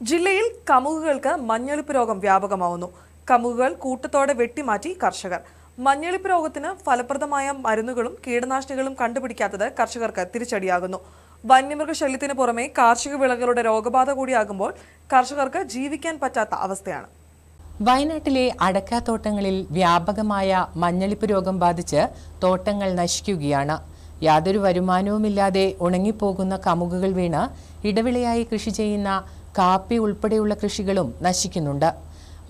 ജില്ലയിൽ കമുകുകൾക്ക് മഞ്ഞളിപ്പ് രോഗം വ്യാപകമാവുന്നു. കമുകുകൾ കൂട്ടത്തോടെ വെട്ടിമാറ്റി കർഷകർ. മഞ്ഞളിപ്പ് രോഗത്തിന് ഫലപ്രദമായ മരുന്നുകളും കീടനാശിനികളും കണ്ടുപിടിക്കാത്തത് കർഷകർക്ക് തിരിച്ചടിയാകുന്നു. വന്യമൃഗശല്യത്തിന് പുറമെ കാർഷിക വിളകളുടെ രോഗബാധ കൂടിയാകുമ്പോൾ കർഷകർക്ക് ജീവിക്കാൻ പറ്റാത്ത അവസ്ഥയാണ്. വയനാട്ടിലെ അടക്കാത്തോട്ടങ്ങളിൽ വ്യാപകമായ മഞ്ഞളിപ്പ് രോഗം ബാധിച്ച് തോട്ടങ്ങൾ നശിക്കുകയാണ്. യാതൊരു വരുമാനവുമില്ലാതെ ഉണങ്ങിപ്പോകുന്ന കമുകുകൾ വീണ് ഇടവിളയായി കൃഷി ചെയ്യുന്ന കാപ്പി ഉൾപ്പെടെയുള്ള കൃഷികളും നശിക്കുന്നുണ്ട്.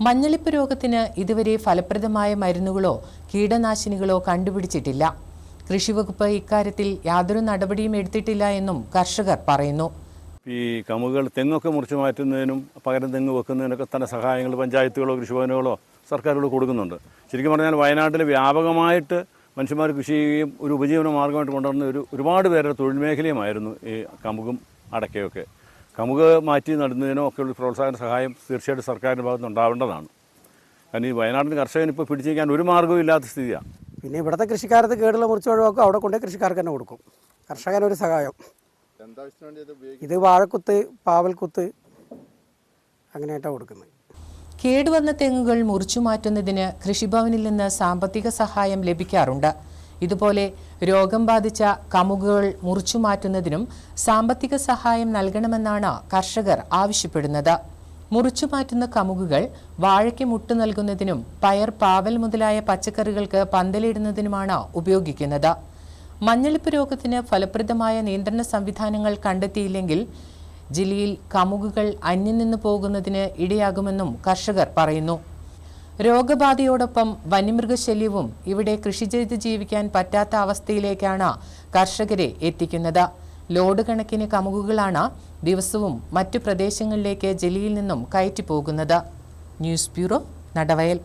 മഞ്ഞളിപ്പ് രോഗത്തിന് ഇതുവരെ ഫലപ്രദമായ മരുന്നുകളോ കീടനാശിനികളോ കണ്ടുപിടിച്ചിട്ടില്ല. കൃഷിവകുപ്പ് ഇക്കാര്യത്തിൽ യാതൊരു നടപടിയും എടുത്തിട്ടില്ല എന്നും കർഷകർ പറയുന്നു. ഈ കമുകുകൾ തെങ്ങൊക്കെ മുറിച്ച് മാറ്റുന്നതിനും പകരം തെങ്ങ് വെക്കുന്നതിനൊക്കെ തന്നെ സഹായങ്ങൾ പഞ്ചായത്തുകളോ കൃഷിഭവനുകളോ സർക്കാരുകൾ കൊടുക്കുന്നുണ്ട്. ശരിക്കും പറഞ്ഞാൽ വയനാട്ടിൽ വ്യാപകമായിട്ട് മനുഷ്യന്മാർ കൃഷി ചെയ്യുകയും ഒരു ഉപജീവന മാർഗമായിട്ട് കൊണ്ടുവന്ന ഒരു ഒരുപാട് പേരുടെ തൊഴിൽ മേഖലയുമായിരുന്നു ഈ കമുകും അടക്കയൊക്കെ. കമുക് മാറ്റി നടുന്നതിനോ ഒക്കെ ഒരു പ്രോത്സാഹന സഹായം തീർച്ചയായിട്ടും സർക്കാരിന്റെ ഭാഗത്ത് നിന്ന് ഉണ്ടാവേണ്ടതാണ്. കാരണം ഈ വയനാടിന് കർഷകൻ ഇപ്പോൾ പിടിച്ചേക്കാൻ ഒരു മാർഗവും ഇല്ലാത്ത സ്ഥിതിയാണ്. പിന്നെ ഇവിടുത്തെ കൃഷിക്കാരത്ത് കേടുള്ള മുറിച്ച് ഒഴിവാക്കും അവിടെ കൊണ്ടേ കൃഷിക്കാർക്ക് തന്നെ കൊടുക്കും. കർഷകനൊരു സഹായം. ഇത് വാഴക്കുത്ത് പാവൽക്കുത്ത് അങ്ങനെയായിട്ടാണ് കൊടുക്കുന്നത്. കേടുവന്ന തെങ്ങുകൾ മുറിച്ചു മാറ്റുന്നതിന് കൃഷിഭവനിൽ നിന്ന് സാമ്പത്തിക സഹായം ലഭിക്കാറുണ്ട്. ഇതുപോലെ രോഗം ബാധിച്ച കമുകുകൾ മുറിച്ചു മാറ്റുന്നതിനും സാമ്പത്തിക സഹായം നൽകണമെന്നാണ് കർഷകർ ആവശ്യപ്പെടുന്നത്. മുറിച്ചു മാറ്റുന്ന കമുകുകൾ വാഴയ്ക്ക് മുട്ട് നൽകുന്നതിനും പയർ പാവൽ മുതലായ പച്ചക്കറികൾക്ക് പന്തലിടുന്നതിനുമാണ് ഉപയോഗിക്കുന്നത്. മഞ്ഞളിപ്പ് രോഗത്തിന് ഫലപ്രദമായ നിയന്ത്രണ സംവിധാനങ്ങൾ കണ്ടെത്തിയില്ലെങ്കിൽ ജില്ലയിൽ കമുകുകൾ അന്യം നിന്ന് പോകുന്നതിന് ഇടയാകുമെന്നും കർഷകർ പറയുന്നു. രോഗബാധയോടൊപ്പം വന്യമൃഗശല്യവും ഇവിടെ കൃഷി ചെയ്ത് ജീവിക്കാൻ പറ്റാത്ത അവസ്ഥയിലേക്കാണ് കർഷകരെ എത്തിക്കുന്നത്. ലോഡ് കണക്കിന് കമുകുകളാണ് ദിവസവും മറ്റു പ്രദേശങ്ങളിലേക്ക് ജലിയിൽ നിന്നും കയറ്റി പോകുന്നത് ന്യൂസ് ബ്യൂറോ നടവയൽ.